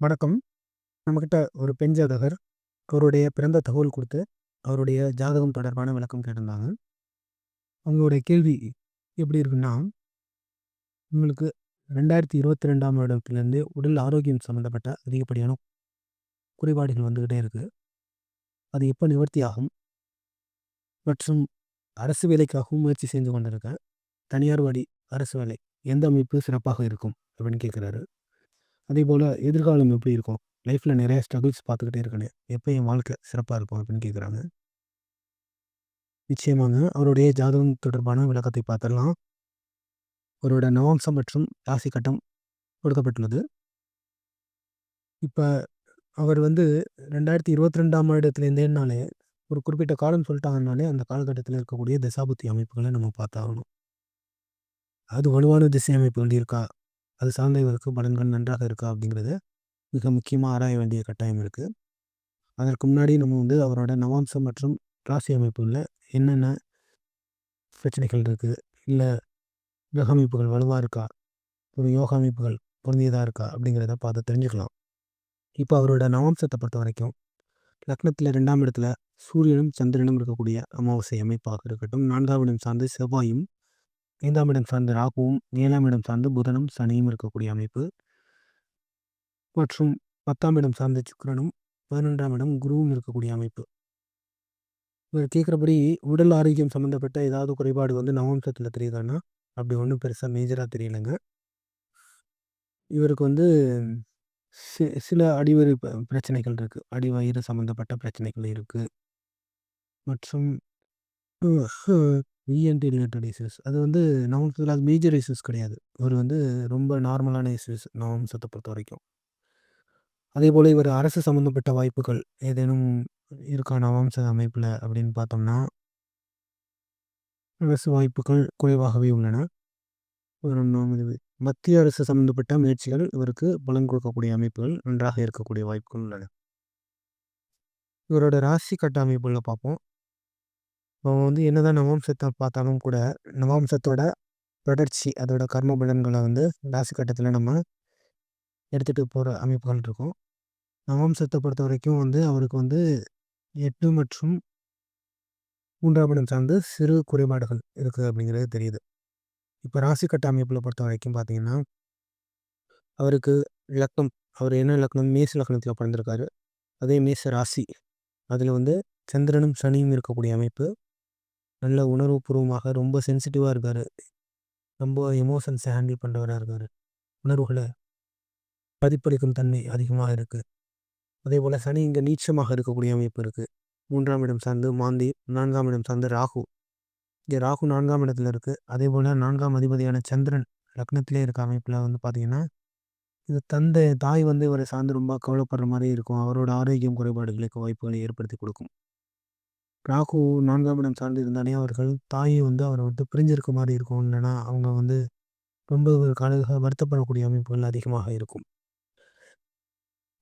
வணக்கம். நம்மக்கிட்ட ஒரு பெண் ஜாதகர், அவருடைய பிறந்த தகவல் கொடுத்து அவருடைய ஜாதகம் தொடர்பான விளக்கம் கேட்டிருந்தாங்க. அவங்களுடைய கேள்வி எப்படி இருக்குன்னா, உங்களுக்கு ரெண்டாயிரத்தி இருபத்தி ரெண்டாம் வருடத்துலேருந்து உடல் ஆரோக்கியம் சம்மந்தப்பட்ட அதிகப்படியான குறைபாடுகள் வந்துக்கிட்டே இருக்குது அது எப்போ நிவர்த்தி ஆகும்? மற்றும் அரசு வேலைக்காகவும் முயற்சி செஞ்சு கொண்டிருக்கேன். தனியார் வழி அரசு வேலை எந்த அமைப்பு சிறப்பாக இருக்கும்? அப்படின்னு கேட்குறாரு. அதே போல் எதிர்காலம் எப்படி இருக்கும்? லைஃப்பில் நிறைய ஸ்ட்ரகிள்ஸ் பார்த்துக்கிட்டே இருக்கணும் எப்போ என் வாழ்க்கை சிறப்பாக இருக்கும்? அப்படின்னு கேட்குறாங்க. நிச்சயமாங்க. அவருடைய ஜாதகம் தொடர்பான விளக்கத்தை பார்த்துடலாம். அவரோட நவாம்சம் மற்றும் ராசி கட்டம் கொடுக்கப்பட்டுள்ளது. இப்போ அவர் வந்து ரெண்டாயிரத்தி இருபத்தி ரெண்டாம் வருடத்துலேருந்தேனாலே ஒரு குறிப்பிட்ட காலம் சொல்லிட்டாங்கனாலே, அந்த காலகட்டத்தில் இருக்கக்கூடிய தசாபுத்தி அமைப்புகளை நம்ம பார்த்தாகணும். அது வலுவான திசை அமைப்புகள் இருக்கா? அது சார்ந்த இவருக்கு பலன்கள் நன்றாக இருக்கா? அப்படிங்கிறத மிக முக்கியமாக ஆராய வேண்டிய கட்டாயம் இருக்குது அதற்கு முன்னாடி நம்ம வந்து அவரோட நவாம்சம் மற்றும் ராசி அமைப்புகள்ல என்னென்ன பிரச்சனைகள் இருக்குது இல்லை கிரக அமைப்புகள் வலுவாக இருக்கா? ஒரு யோகா அமைப்புகள் பொருந்தியதாக இருக்கா? அப்படிங்கிறத பார்த்து தெரிஞ்சுக்கலாம். இப்போ அவரோட நவாம்சத்த பொறுத்தவரைக்கும், லக்னத்தில 2ஆம் இடத்துல சூரியனும், சந்திரனும் இருக்கக்கூடிய அமாவாசை அமைப்பாக இருக்கட்டும், 4ஆம் இடம் சார்ந்து செவ்வாயும், ஐந்தாம் இடம் சார்ந்து ராகுவும், ஏழாம் இடம் சார்ந்து புதனும், சனியும் இருக்கக்கூடிய அமைப்பு. மற்றும் 10ஆம் இடம் சார்ந்த சுக்கரனும் பதினொன்றாம் இடம் குருவும் இருக்கக்கூடிய அமைப்பு. இவர் கேட்குறபடி உடல் ஆரோக்கியம் சம்மந்தப்பட்ட ஏதாவது குறைபாடு வந்து நவம்சத்தில் தெரியுதான்னா, அப்படி ஒன்றும் பெருசாக மேஜராக தெரியலைங்க இவருக்கு வந்து சி சில அடிவயிறு ப பிரச்சனைகள் இருக்குது அடிவயிறு சம்மந்தப்பட்ட பிரச்சனைகள் இருக்குது மற்றும் இஎன்டி ரிலேட்டட் இஷ்யூஸ். அது வந்து நமக்கு அது மேஜர் இஷ்யூஸ் கிடையாது. ஒரு வந்து ரொம்ப நார்மலான இஷ்யூஸ் வரைக்கும் அதே போல் இவர் அரசு சம்மந்தப்பட்ட வாய்ப்புகள் ஏதேனும் இருக்கா நவம்ச அமைப்பில் அப்படின்னு பார்த்தோம்னா அரசு வாய்ப்புகள் குறைவாகவே உள்ளன. மத்திய அரசு சம்மந்தப்பட்ட முயற்சிகள் இவருக்கு பலன் கொடுக்கக்கூடிய அமைப்புகள் நன்றாக இருக்கக்கூடிய வாய்ப்புகள் உள்ளன. இவரோட ராசி கட்ட அமைப்புகளில் பார்ப்போம். இப்போ வந்து என்னதான் நவம்சத்தை பார்த்தாலும் கூட, நவாம்சத்தோட தொடர்ச்சி அதோட கர்ம பலன்களை வந்து ராசி கட்டத்தில் நம்ம எடுத்துகிட்டு போகிற அமைப்புகள் இருக்கும். பொறுத்த வரைக்கும் வந்து அவருக்கு வந்து எட்டு மற்றும் மூன்றாம் இடம் சார்ந்து சிறு குறைபாடுகள் இருக்குது அப்படிங்கிறது தெரியுது. இப்போ ராசி கட்ட அமைப்பில் பொறுத்த வரைக்கும் பார்த்தீங்கன்னா, அவருக்கு லக்னம் அவர் என்ன லக்னம் மேச லக்னத்தில் பிறந்திருக்காரு. அதே மேச ராசி. அதில் வந்து சந்திரனும், சனியும் இருக்கக்கூடிய அமைப்பு. நல்ல உணர்வுபூர்வமாக ரொம்ப சென்சிட்டிவாக இருக்கார் ரொம்ப எமோஷன்ஸை ஹேண்டில் பண்ணுறவராக இருக்கார் உணர்வுகளை பதிப்பளிக்கும் தன்மை அதிகமாக இருக்குது அதே போல் சனி இங்கே நீச்சமாக இருக்கக்கூடிய அமைப்பு இருக்குது மூன்றாம் இடம் சார்ந்து மாந்தி, நான்காம் இடம் சார்ந்து ராகு. இங்கே ராகு நான்காம் இடத்துல இருக்கு. அதேபோல 4ஆம் அதிபதியான சந்திரன் லக்னத்திலே இருக்க அமைப்பில் வந்து பார்த்தீங்கன்னா, இது தந்தை தாய் வந்து இவரை சார்ந்து ரொம்ப கவலைப்படுற மாதிரி இருக்கும். அவரோட ஆரோக்கியம் குறைபாடுகளுக்கு வாய்ப்புகளை ஏற்படுத்தி கொடுக்கும். ராகு நான்காம் இடம் சார்ந்து இருந்தாலே அவர்கள் தாயை வந்து அவரை விட்டு பிரிஞ்சிருக்க மாதிரி இருக்கும். இல்லைன்னா அவங்க வந்து ரொம்ப கால வருத்தப்படக்கூடிய அமைப்புகள் அதிகமாக இருக்கும்.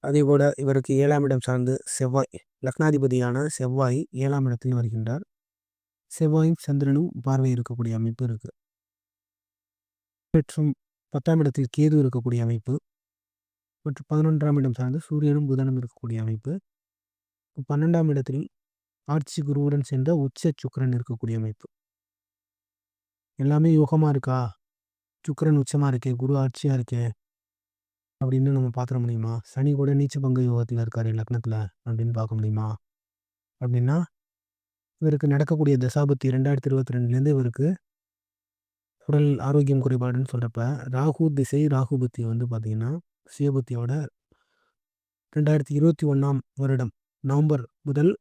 அதேபோல இவருக்கு ஏழாம் இடம் சார்ந்து செவ்வாய் லக்னாதிபதியான செவ்வாய் ஏழாம் இடத்தில் வருகின்றார். செவ்வாயும், சந்திரனும் பார்வை இருக்கக்கூடிய அமைப்பு இருக்கு. மற்றும் 10ஆம் இடத்தில் கேது இருக்கக்கூடிய அமைப்பு. மற்றும் 11ஆம் இடம் சார்ந்து சூரியனும், புதனும் இருக்கக்கூடிய அமைப்பு. 12ஆம் இடத்தில் ஆட்சி குருவுடன் சேர்ந்த உச்ச சுக்கரன் இருக்கக்கூடிய அமைப்பு. எல்லாமே யோகமாக இருக்கா? சுக்கரன் உச்சமாக இருக்கே, குரு ஆட்சியாக இருக்கே. அப்படின்னு நம்ம பார்த்துற முடியுமா? சனி கூட நீச்ச பங்கு யோகத்தில் இருக்கார் லக்னத்தில் அப்படின்னு பார்க்க முடியுமா? அப்படின்னா, இவருக்கு நடக்கக்கூடிய தசாபத்தி ரெண்டாயிரத்தி இருபத்தி ரெண்டுலேருந்து இவருக்கு உடல் ஆரோக்கியம் குறைபாடுன்னு சொல்கிறப்ப ராகு திசை, ராகு புத்தி வந்து பார்த்தீங்கன்னா, சுயபுத்தியோட 2021ஆம் வருடம் நவம்பர் முதல்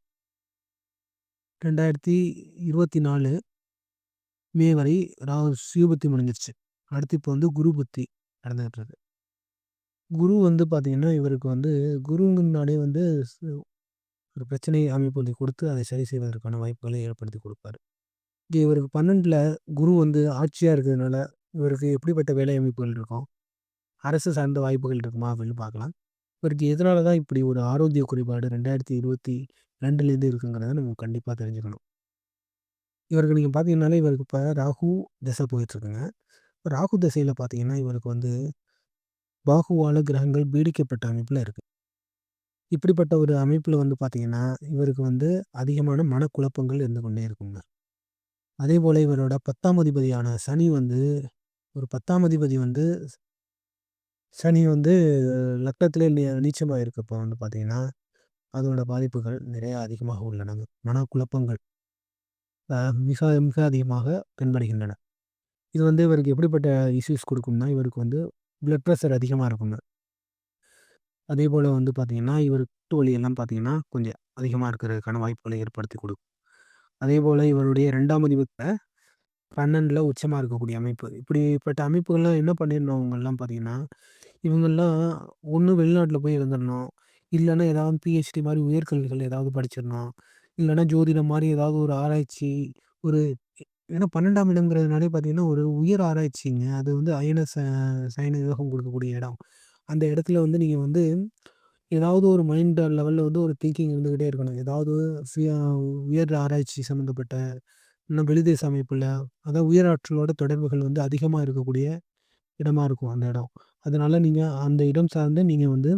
2024 மே வரை ராகு சிவபுத்தி முடிஞ்சிருச்சு. அடுத்து இப்போ வந்து குரு புத்தி நடந்துகிட்டுருக்கு குரு வந்து பார்த்திங்கன்னா இவருக்கு வந்து குருங்கனாலே வந்து ஒரு பிரச்சனை அமைப்புகளை கொடுத்து அதை சரி செய்வதற்கான வாய்ப்புகளை ஏற்படுத்தி கொடுப்பாரு. இங்கே இவருக்கு 12ல குரு வந்து ஆட்சியாக இருக்கிறதுனால, இவருக்கு எப்படிப்பட்ட வேலை அமைப்புகள் இருக்கும்? அரசு சார்ந்த வாய்ப்புகள் இருக்குமா? அப்படின்னு பார்க்கலாம். இவருக்கு எதனால தான் இப்படி ஒரு ஆரோக்கிய குறைபாடு 2022லேருந்து இருக்குங்கிறத நம்ம கண்டிப்பாக தெரிஞ்சுக்கணும். இவருக்கு நீங்கள் பார்த்தீங்கன்னாலே இவருக்கு இப்போ ராகு திசை போயிட்டுருக்குங்க. ராகு திசையில் பார்த்தீங்கன்னா, இவருக்கு வந்து பாகுவால கிரகங்கள் பீடிக்கப்பட்ட அமைப்பில் இருக்குது இப்படிப்பட்ட ஒரு அமைப்பில் வந்து பார்த்திங்கன்னா இவருக்கு வந்து அதிகமான மனக்குழப்பங்கள் இருந்து கொண்டே இருக்குங்க அதே போல் இவரோட பத்தாம் அதிபதியான சனி வந்து ஒரு பத்தாம் அதிபதி வந்து சனி வந்து லக்னத்திலே நீச்சமாக இருக்கப்போ வந்து பார்த்திங்கன்னா அதோட பாதிப்புகள் நிறைய அதிகமாக உள்ளன. மனக்குழப்பங்கள் மிக மிக அதிகமாக தென்படுகின்றன. இது வந்து இவருக்கு எப்படிப்பட்ட இஷ்யூஸ் கொடுக்கும்னா இவருக்கு வந்து பிளட் ப்ரெஷர் அதிகமாக இருக்குங்க. அதே போல் வந்து பார்த்திங்கன்னா இவர் வலி எல்லாம் பார்த்திங்கன்னா கொஞ்சம் அதிகமாக இருக்கிறதுக்கான வாய்ப்புகளை ஏற்படுத்தி கொடுக்கும். அதே போல் இவருடைய ரெண்டாம் அதிபத்தில் பன்னெண்டில் உச்சமாக இருக்கக்கூடிய அமைப்பு. இப்படிப்பட்ட அமைப்புகள்லாம் என்ன பண்ணிடணும்? அவங்கெல்லாம் பார்த்திங்கன்னா இவங்கெல்லாம் ஒன்று வெளிநாட்டில் போய் இருந்துடணும். இல்லைன்னா ஏதாவது பிஹெச்டி மாதிரி உயர்கல்விகள் ஏதாவது படிச்சிடணும். இல்லைன்னா ஜோதிடம் மாதிரி ஏதாவது ஒரு ஆராய்ச்சி ஒரு ஏன்னா பன்னெண்டாம் இடங்கிறதுனாலே பார்த்தீங்கன்னா ஒரு உயர் ஆராய்ச்சிங்க. அது வந்து அயன ச சயன யோகம் கொடுக்கக்கூடிய இடம். அந்த இடத்துல வந்து நீங்கள் வந்து ஏதாவது ஒரு மைண்ட் லெவலில் வந்து ஒரு திங்கிங் இருந்துக்கிட்டே இருக்கணும். ஏதாவது உயர் ஆராய்ச்சி சம்மந்தப்பட்ட இன்னும் வெளிதேச அமைப்பில் அதாவது உயர் ஆற்றலோட தொடர்புகள் வந்து அதிகமாக இருக்கக்கூடிய இடமா இருக்கும் அந்த இடம். அதனால் நீங்கள் அந்த இடம் சார்ந்து நீங்கள் வந்து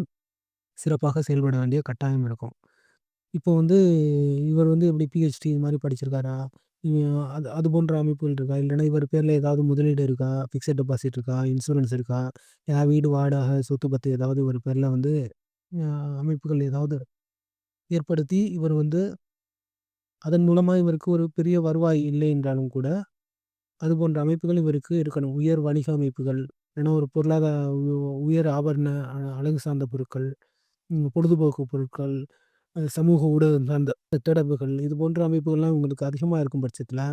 சிறப்பாக செயல்பட வேண்டிய கட்டாயம் இருக்கும். இப்போ வந்து இவர் வந்து எப்படி பிஹெச்டி இது மாதிரி படிச்சிருக்காரா? அது அது போன்ற அமைப்புகள் இருக்கா? இல்லைன்னா இவர் பேரில் ஏதாவது முதலீடு இருக்கா? ஃபிக்ஸட் டெபாசிட் இருக்கா? இன்சூரன்ஸ் இருக்கா? ஏதாவது வீடு வாடகை சொத்து பத்து ஏதாவது இவர் பேரில் வந்து அமைப்புகள் ஏதாவது ஏற்படுத்தி இவர் வந்து அதன் மூலமாக இவருக்கு ஒரு பெரிய வருவாய் இல்லை என்றாலும் கூட அது போன்ற அமைப்புகள் இவருக்கு இருக்கணும். உயர் வணிக அமைப்புகள் ஏன்னா ஒரு பொருளாதார உயர் ஆபரண அழகு சார்ந்த பொருட்கள் பொழுதுபோக்கு பொருட்கள் சமூக ஊடகம் சார்ந்த தொடர்புகள் இது போன்ற அமைப்புகள்லாம் உங்களுக்கு அதிகமாக இருக்கும் பட்சத்தில்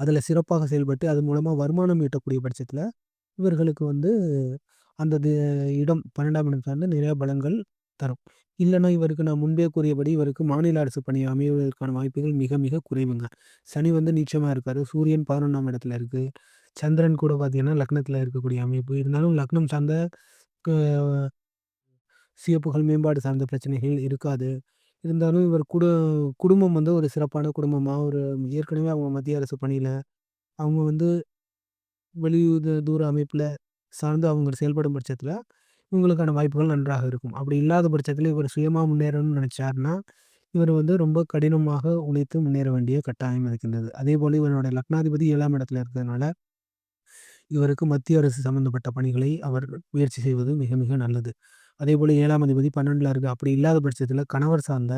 அதில் சிறப்பாக செயல்பட்டு அது மூலமாக வருமானம் ஈட்டக்கூடிய பட்சத்தில் இவர்களுக்கு வந்து அந்த இடம் பன்னெண்டாம் இடம் சார்ந்து நிறைய பலன்கள் தரும். இல்லைன்னா இவருக்கு நான் முன்பே கூறியபடி இவருக்கு மாநில அரசு பணி அமைவதற்கான வாய்ப்புகள் மிக மிக குறைவுங்க. சனி வந்து நீச்சமாக இருக்கார் சூரியன் பதினொன்றாம் இடத்துல இருக்குது சந்திரன் கூட பார்த்தீங்கன்னா லக்னத்தில் இருக்கக்கூடிய அமைப்பு. இருந்தாலும் லக்னம் சார்ந்த சிறப்புகள் மேம்பாடு சார்ந்த பிரச்சனைகள் இருக்காது. இருந்தாலும் இவர் குடு குடும்பம் வந்து ஒரு சிறப்பான குடும்பமாக ஒரு ஏற்கனவே அவங்க மத்திய அரசு பணியில் அவங்க வந்து வெளி தூர அமைப்பில் சார்ந்து அவங்க செயல்படும் பட்சத்தில் இவங்களுக்கான வாய்ப்புகள் நன்றாக இருக்கும். அப்படி இல்லாத பட்சத்தில் இவர் சுயமாக முன்னேறணும்னு நினச்சாருன்னா இவர் வந்து ரொம்ப கடினமாக உழைத்து முன்னேற வேண்டிய கட்டாயம் இருக்கின்றது. அதே போல் இவருடைய லக்னாதிபதி ஏழாம் இடத்துல இருக்கிறதுனால இவருக்கு மத்திய அரசு சம்மந்தப்பட்ட பணிகளை அவர் முயற்சி செய்வது மிக மிக நல்லது. அதே போல் ஏழாம் அதிபதி பன்னெண்டில் இருக்குது அப்படி இல்லாத பட்சத்தில் கணவர் சார்ந்த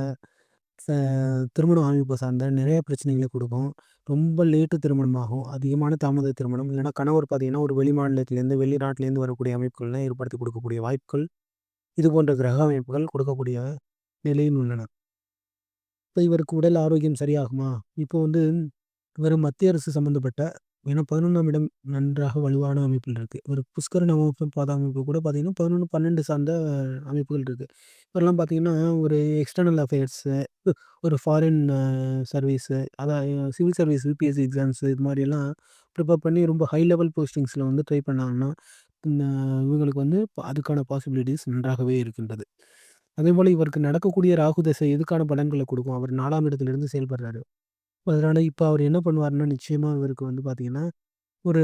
திருமணம் அமைப்பு சார்ந்த நிறைய பிரச்சனைகளை கொடுக்கும். ரொம்ப லேட்டு திருமணமாகும். அதிகமான தாமத திருமணம். இல்லைன்னா கணவர் பார்த்தீங்கன்னா ஒரு வெளி மாநிலத்திலேருந்து வெளிநாட்டிலேருந்து வரக்கூடிய அமைப்புகள்லாம் ஏற்படுத்தி கொடுக்கக்கூடிய வாய்ப்புகள் இது போன்ற கிரக அமைப்புகள் கொடுக்கக்கூடிய நிலையில் உள்ளன. இப்போ இவருக்கு உடல் ஆரோக்கியம் சரியாகுமா? இப்போ வந்து இவர் மத்திய அரசு சம்மந்தப்பட்ட ஏன்னா பதினொன்றாம் இடம் நன்றாக வலுவான அமைப்பில் இருக்குது ஒரு புஷ்கரன் அமைப்பு பாத அமைப்பு கூட பார்த்தீங்கன்னா பதினொன்று பன்னெண்டு சார்ந்த அமைப்புகள் இருக்குது இப்போல்லாம் பார்த்தீங்கன்னா ஒரு எக்ஸ்டர்னல் அஃபேர்ஸு ஒரு ஃபாரின் சர்வீஸு அதான் சிவில் சர்வீஸ் யூபிஎஸ்சி எக்ஸாம்ஸு இது மாதிரியெல்லாம் ப்ரிப்பேர் பண்ணி ரொம்ப ஹை லெவல் போஸ்டிங்ஸில் வந்து ட்ரை பண்ணாங்கன்னா இவங்களுக்கு வந்து அதுக்கான பாசிபிலிட்டிஸ் நன்றாகவே இருக்கின்றது. அதே போல் இவருக்கு நடக்கக்கூடிய ராகு தசை எதுக்கான பலன்களை கொடுக்கும்? அவர் நாலாம் இடத்துலேருந்து செயல்படுறாரு. அதனால் இப்போ அவர் என்ன பண்ணுவாருன்னா, நிச்சயமா இவருக்கு வந்து பார்த்தீங்கன்னா, ஒரு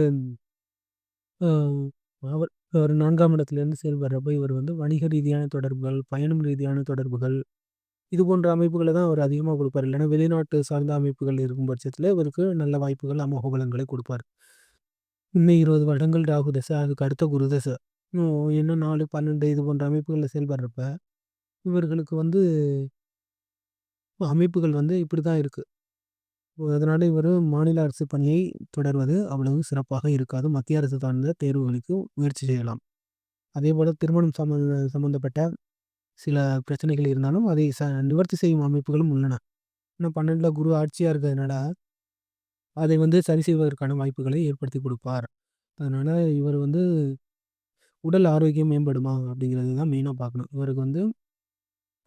அவர் ஒரு 4ஆம் இடத்துலேருந்து செயல்படுறப்ப இவர் வந்து வணிக ரீதியான தொடர்புகள், பயணம் ரீதியான தொடர்புகள், இது போன்ற அமைப்புகளை தான் அவர் அதிகமாக கொடுப்பார். இல்லைன்னா வெளிநாட்டு சார்ந்த அமைப்புகள் இருக்கும் பட்சத்தில் இவருக்கு நல்ல வாய்ப்புகள், அமோக பலன்களை கொடுப்பார். இன்னும் இருபது வருடங்கள் ராகு தசை, அதுக்கு அடுத்த குரு தசை. இன்னும் நாலு பன்னெண்டு இது போன்ற அமைப்புகளில் செயல்படுறப்ப, இவர்களுக்கு வந்து அமைப்புகள் வந்து இப்படி தான் இருக்குது அதனால் இவர் மாநில அரசு பணியை தொடர்வது அவ்வளவு சிறப்பாக இருக்காது. மத்திய அரசு சார்ந்த தேர்வுகளுக்கு முயற்சி செய்யலாம். அதே போல் திருமணம் சம்மந்த சம்மந்தப்பட்ட சில பிரச்சனைகள் இருந்தாலும் அதை ச நிவர்த்தி செய்யும் அமைப்புகளும் உள்ளன. இன்னும் பன்னெண்டில் குரு ஆட்சியாக இருக்கிறதுனால அதை வந்து சரி செய்வதற்கான வாய்ப்புகளை ஏற்படுத்தி கொடுப்பார். அதனால் இவர் வந்து உடல் ஆரோக்கியம் மேம்படுமா அப்படிங்கிறது தான் மெயினாக பார்க்கணும். இவருக்கு வந்து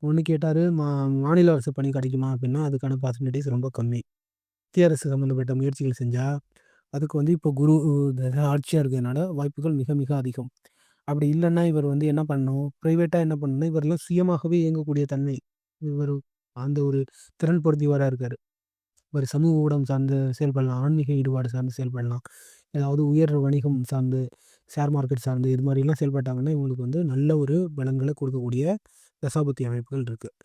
ஒன்று கேட்டார் மா மாநில அரசு பணி கிடைக்குமா? அப்படின்னா அதுக்கான பர்சன்டேஜ் ரொம்ப கம்மி. மத்திய அரசு சம்மந்தப்பட்ட முயற்சிகள் செஞ்சால் அதுக்கு வந்து இப்போ குரு ஆட்சியாக இருக்கிறதுனால வாய்ப்புகள் மிக மிக அதிகம். அப்படி இல்லைன்னா இவர் வந்து என்ன பண்ணணும்? ப்ரைவேட்டாக என்ன பண்ணணும்? இவரெல்லாம் சுயமாகவே இயங்கக்கூடிய தன்மை. இவர் அந்த ஒரு திறன் பொருந்தியவராக இருக்கார். இவர் சமூக ஊடகம் சார்ந்து செயல்படலாம் ஆன்மீக ஈடுபாடு சார்ந்து செயல்படலாம். ஏதாவது உயர் வணிகம் சார்ந்து ஷேர் மார்க்கெட் சார்ந்து இது மாதிரிலாம் செயல்பட்டாங்கன்னா இவங்களுக்கு வந்து நல்ல ஒரு பலன்களை கொடுக்கக்கூடிய தசாபுத்தி அமைப்புகள் இருக்குது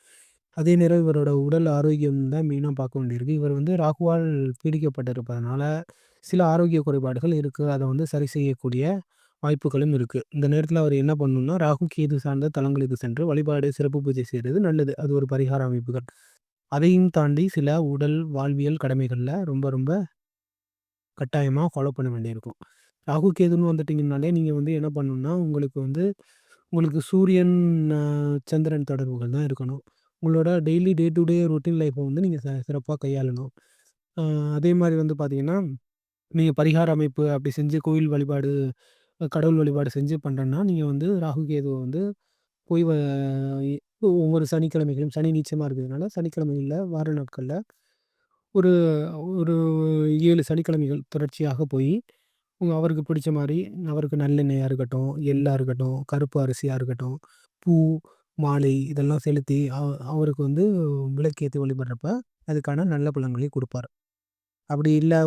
அதே நேரம் இவரோட உடல் ஆரோக்கியம் தான் மெயினாக பார்க்க வேண்டியிருக்கு. இவர் வந்து ராகுவால் பீடிக்கப்பட்டிருப்பதனால சில ஆரோக்கிய குறைபாடுகள் இருக்குது அதை வந்து சரி செய்யக்கூடிய வாய்ப்புகளும் இருக்குது இந்த நேரத்தில் அவர் என்ன பண்ணணும்னா ராகு கேது சார்ந்த தலங்களுக்கு சென்று வழிபாடு சிறப்பு பூஜை செய்கிறது நல்லது. அது ஒரு பரிகார அமைப்புகள். அதையும் தாண்டி சில உடல் வாழ்வியல் கடமைகளில் ரொம்ப ரொம்ப கட்டாயமாக ஃபாலோ பண்ண வேண்டியிருக்கும். ராகு கேதுன்னு வந்துட்டிங்கனாலே நீங்கள் வந்து என்ன பண்ணணும்னா உங்களுக்கு வந்து உங்களுக்கு சூரியன் சந்திரன் தொடர்புகள் தான் இருக்கணும். உங்களோட daily day to day routine லைஃப்பை வந்து நீங்கள் ச சிறப்பாக கையாளணும். அதே மாதிரி வந்து பார்த்தீங்கன்னா நீங்கள் பரிகார அமைப்பு அப்படி செஞ்சு கோயில் வழிபாடு கடவுள் வழிபாடு செஞ்சு பண்ணுறேன்னா நீங்கள் வந்து ராகு கேதுவை வந்து போய் வ ஒவ்வொரு சனிக்கிழமைகளும் சனி நீச்சமாக இருக்கிறதுனால சனிக்கிழமைகளில் வார நாட்களில் ஒரு ஒரு ஏழு சனிக்கிழமைகள் தொடர்ச்சியாக போய் உங்கள் அவருக்கு பிடிச்ச மாதிரி அவருக்கு நல்லெண்ணெயாக இருக்கட்டும் எள்ளாக இருக்கட்டும் கருப்பு அரிசியாக இருக்கட்டும் பூ மாலை இதெல்லாம் செலுத்தி அவருக்கு வந்து விளக்கேற்றி வழிபடுறப்ப அதுக்கான நல்ல பலன்களை கொடுப்பார். அப்படி இல்லை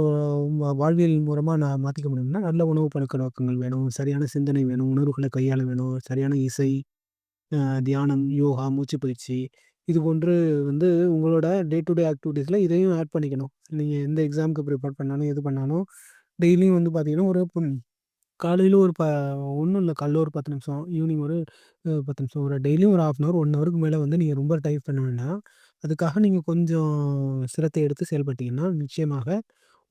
வாழ்வியல் மூலமாக நான் மாற்றிக்க முடியும்னா நல்ல உணவு பழக்க நோக்கங்கள் வேணும் சரியான சிந்தனை வேணும் உணர்வுகளை கையாள வேணும் சரியான இசை தியானம் யோகா மூச்சு பயிற்சி இது போன்று வந்து உங்களோட டே டு டே ஆக்டிவிட்டீஸில் இதையும் ஆட் பண்ணிக்கணும். நீங்கள் எந்த எக்ஸாமுக்கு ப்ரிப்பேர் பண்ணாலும் எது பண்ணாலும் டெய்லியும் வந்து பார்த்திங்கன்னா ஒரு காலையில் ஒரு ப ஒன்றும் இல்லை. காலைல ஒரு பத்து நிமிஷம் ஈவினிங் ஒரு பத்து நிமிஷம். ஒரு டெய்லியும் ஒரு ஹாஃப் அன் ஹவர் ஒன் ஹவருக்கு மேலே வந்து நீங்கள் ரொம்ப டைப் பண்ண வேண்டாம். அதுக்காக நீங்கள் கொஞ்சம் சிரத்தை எடுத்து செயல்பட்டீங்கன்னா நிச்சயமாக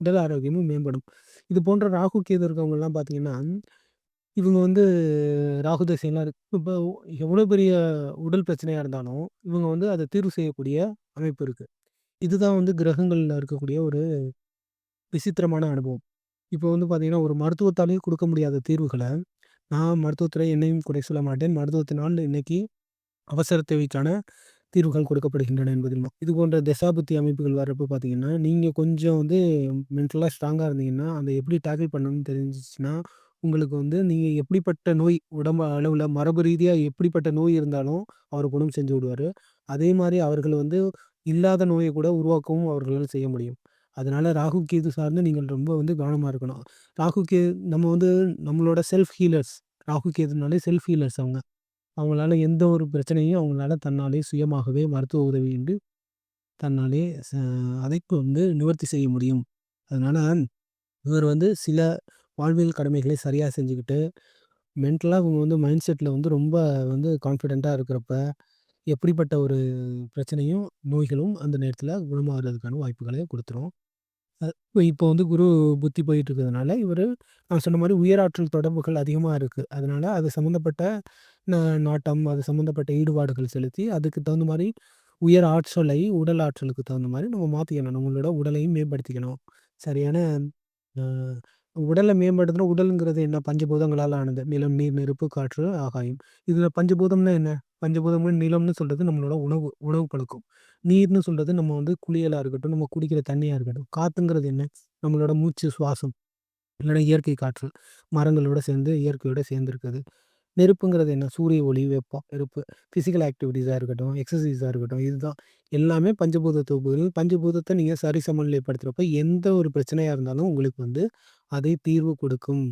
உடல் ஆரோக்கியமும் மேம்படும். இது போன்ற ராகு கேது இருக்கவங்கலாம் பார்த்தீங்கன்னா இவங்க வந்து ராகு தசைலாம் இருக்கு இப்போ எவ்வளோ பெரிய உடல் பிரச்சனையாக இருந்தாலும் இவங்க வந்து அதை தீர்வு செய்யக்கூடிய அமைப்பு இருக்குது இதுதான் வந்து கிரகங்களில் இருக்கக்கூடிய ஒரு விசித்திரமான அனுபவம். இப்போ வந்து பார்த்தீங்கன்னா ஒரு மருத்துவத்தாலேயும் கொடுக்க முடியாத தீர்வுகளை நான் மருத்துவத்துறை என்னையும் குறை சொல்ல மாட்டேன். மருத்துவத்தினால் இன்னைக்கு அவசர தேவைக்கான தீர்வுகள் கொடுக்கப்படுகின்றன என்பதில் இது போன்ற தசாபுத்தி அமைப்புகள் வர்றப்போ பார்த்தீங்கன்னா நீங்கள் கொஞ்சம் வந்து மென்டலாக ஸ்ட்ராங்காக இருந்தீங்கன்னா அதை எப்படி டேக்கிள் பண்ணணும்னு தெரிஞ்சிச்சுன்னா உங்களுக்கு வந்து நீங்கள் எப்படிப்பட்ட நோய் உடம்பு அளவில் மரபு ரீதியாக எப்படிப்பட்ட நோய் இருந்தாலும் அவர் குணம் செஞ்சு விடுவார். அதே மாதிரி அவர்கள் வந்து இல்லாத நோயை கூட உருவாக்கவும் அவர்களால் செய்ய முடியும். அதனால் ராகு கேது சார்ந்து நீங்கள் ரொம்ப வந்து கவனமாக இருக்கணும். ராகு கே நம்ம வந்து நம்மளோட செல்ஃப் ஹீலர்ஸ் ராகு கேதுனாலே செல்ஃப் ஹீலர்ஸ் அவங்க. அவங்களால எந்த ஒரு பிரச்சனையும் அவங்களால தன்னாலே சுயமாகவே மருத்துவ உதவி என்று தன்னாலே அதைக்கு வந்து நிவர்த்தி செய்ய முடியும். அதனால் இவர் வந்து சில வாழ்வியல் கடமைகளை சரியாக செஞ்சுக்கிட்டு மென்டலாக இவங்க வந்து மைண்ட் செட்டில் வந்து ரொம்ப வந்து கான்ஃபிடெண்ட்டாக இருக்கிறப்ப எப்படிப்பட்ட ஒரு பிரச்சனையும் நோய்களும் அந்த நேரத்தில் குணமாகிறதுக்கான வாய்ப்புகளை கொடுத்துரும். இப்போ வந்து குரு புத்தி போயிட்டு இருக்கிறதுனால இவர் நான் சொன்ன மாதிரி உயராற்றல் தொடர்புகள் அதிகமாக இருக்குது அதனால் அது சம்மந்தப்பட்ட நாட்டம் அது சம்மந்தப்பட்ட ஈடுபாடுகள் செலுத்தி அதுக்கு தகுந்த மாதிரி உயர் ஆற்றலை உடல் ஆற்றலுக்கு தகுந்த மாதிரி நம்ம மாற்றிக்கணும் நம்மளோட உடலையும் மேம்படுத்திக்கணும். சரியான உடலை மேம்படுத்தினா உடலுங்கிறது என்ன? பஞ்சபூதங்களால் ஆனது. நிலம் நீர் நெருப்பு காற்று ஆகாயம். இதில் பஞ்சபூதம்னா என்ன? பஞ்சபூதம்னு நிலம்னு சொல்கிறது நம்மளோட உணவு உணவு பழக்கம். நீர்னு சொல்கிறது நம்ம வந்து குளியலாக இருக்கட்டும் நம்ம குடிக்கிற தண்ணியாக இருக்கட்டும். காற்றுங்கிறது என்ன? நம்மளோட மூச்சு சுவாசம் இல்லைன்னா இயற்கை காற்று மரங்களோட சேர்ந்து இயற்கையோட சேர்ந்துருக்குது. நெருப்புங்கிறது என்ன? சூரிய ஒளி வெப்பம் நெருப்பு. ஃபிசிக்கல் ஆக்டிவிட்டீஸாக இருக்கட்டும் எக்ஸசைஸாக இருக்கட்டும் இதுதான். எல்லாமே பஞ்சபூத தொகுப்புகள் பஞ்சபூதத்தை நீங்கள் சரி சமநிலைப்படுத்துகிறப்ப எந்த ஒரு பிரச்சனையாக இருந்தாலும் உங்களுக்கு வந்து அதை தீர்வு கொடுக்கும்.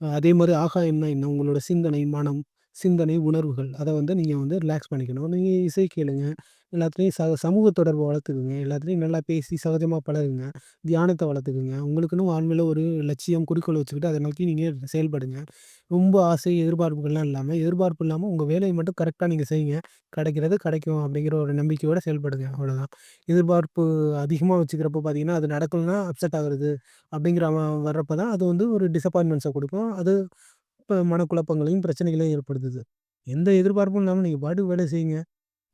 அதே மாதிரி ஆகாயம்னா என்ன? உங்களோட சிந்தனை மனம் சிந்தனை உணர்வுகள் அதை வந்து நீங்கள் வந்து ரிலாக்ஸ் பண்ணிக்கணும். நீங்கள் இசை கேளுங்க எல்லாத்துலேயும் ச சமூக தொடர்பை வளர்த்துக்குங்க. எல்லாத்துலேயும் நல்லா பேசி சகஜமாக பழகுங்க தியானத்தை வளர்த்துக்குங்க. உங்களுக்குன்னு வாழ்வில் ஒரு லட்சியம் குறிக்கோள் வச்சுக்கிட்டு அதை நோக்கி நீங்கள் செயல்படுங்க. ரொம்ப ஆசை எதிர்பார்ப்புகள்லாம் இல்லாமல் எதிர்பார்ப்பு இல்லாமல் உங்கள் வேலையை மட்டும் கரெக்டாக நீங்கள் செய்யுங்க. கிடைக்கிறது கிடைக்கும் அப்படிங்கிற ஒரு நம்பிக்கையோடு செயல்படுங்க. அவ்வளோதான் எதிர்பார்ப்பு அதிகமாக வச்சுக்கிறப்ப பார்த்தீங்கன்னா அது நடக்கணும்னா அப்செட் ஆகுறது அப்படிங்கிற வர்றப்ப தான் அது வந்து ஒரு டிசப்பாயின்மெண்ட்ஸை கொடுக்கும். அது இப்போ மனக்குழப்பங்களையும் பிரச்சனைகளையும் ஏற்படுத்துது. எந்த எதிர்பார்ப்பும் இல்லாமல் நீங்கள் பாட்டுக்கு வேலை செய்யுங்க.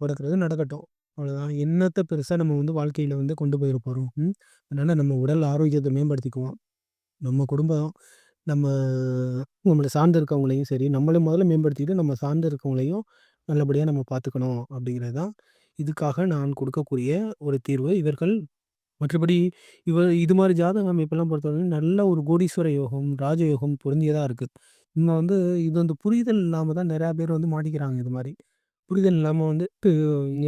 நடக்கிறது நடக்கட்டும். அவ்வளோதான் என்னத்தை பெருசாக நம்ம வந்து வாழ்க்கையில் வந்து கொண்டு போயிட போகிறோம் அதனால் நம்ம உடல் ஆரோக்கியத்தை மேம்படுத்திக்குவோம். நம்ம குடும்பம் நம்ம நம்மளை சார்ந்து இருக்கவங்களையும் சரி நம்மளை முதல்ல மேம்படுத்திட்டு நம்ம சார்ந்து இருக்கவங்களையும் நல்லபடியாக நம்ம பார்த்துக்கணும் அப்படிங்கிறது தான் இதுக்காக நான் கொடுக்கக்கூடிய ஒரு தீர்வு. இவர்கள் மற்றபடி இவர் இது மாதிரி ஜாதக அமைப்பெல்லாம் பொறுத்தவரை நல்ல ஒரு கோடீஸ்வர யோகம் ராஜயோகம் பொருந்தியதாக இருக்குது இன்னும் வந்து இது வந்து புரிதல் இல்லாமல் தான் நிறையா பேர் வந்து மாட்டிக்கிறாங்க இது மாதிரி. புரிதல் இல்லாமல் வந்து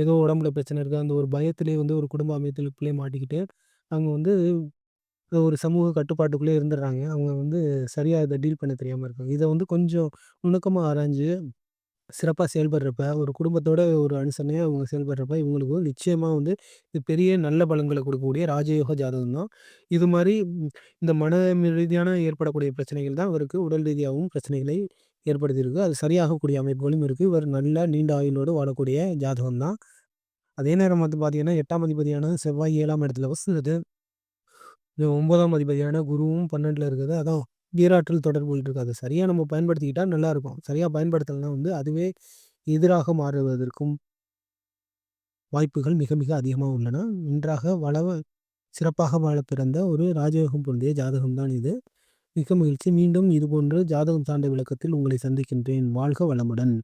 ஏதோ உடம்புல பிரச்சனை இருக்குது அந்த ஒரு பயத்திலே வந்து ஒரு குடும்ப அமையத்திற்குள்ளே மாட்டிக்கிட்டு அவங்க வந்து ஒரு சமூக கட்டுப்பாட்டுக்குள்ளே இருந்துடுறாங்க. அவங்க வந்து சரியாக இதை டீல் பண்ண தெரியாமல் இருக்காங்க. இதை வந்து கொஞ்சம் நுணுக்கமாக ஆராய்ஞ்சு சிறப்பாக செயல்படுறப்ப ஒரு குடும்பத்தோட ஒரு அனுசரணையாக அவங்க செயல்படுறப்ப இவங்களுக்கு நிச்சயமாக வந்து இது பெரிய நல்ல பலன்களை கொடுக்கக்கூடிய ராஜயோக ஜாதகம் தான். இது மாதிரி இந்த மன ரீதியான ஏற்படக்கூடிய பிரச்சனைகள் தான் இவருக்கு உடல் ரீதியாகவும் பிரச்சனைகளை ஏற்படுத்தியிருக்கு. அது சரியாகக்கூடிய அமைப்புகளும் இருக்குது இவர் நல்ல நீண்ட ஆயுளோடு வாழக்கூடிய ஜாதகம் தான். அதே நேரம் வந்து பார்த்தீங்கன்னா எட்டாம் அதிபதியான செவ்வாய் ஏழாம் இடத்துல வசந்தது இந்த ஒன்பதாம் அதிபதியான குருவும் பன்னெண்டில் இருக்குது அதான் வீராற்றல் தொடர்புகள் இருக்குது அதை சரியாக நம்ம பயன்படுத்திக்கிட்டால் நல்லாயிருக்கும். சரியாக பயன்படுத்தலைன்னா வந்து அதுவே எதிராக மாறுவதற்கும் வாய்ப்புகள் மிக மிக அதிகமாக உள்ளன. நன்றாக வள சிறப்பாக வாழ பிறந்த ஒரு ராஜயோகம் பொருந்திய ஜாதகம் தான் இது. மிக்க மகிழ்ச்சி. மீண்டும் இதுபோன்று ஜாதகம் சார்ந்த விளக்கத்தில் உங்களை சந்திக்கின்றேன். வாழ்க வளமுடன்.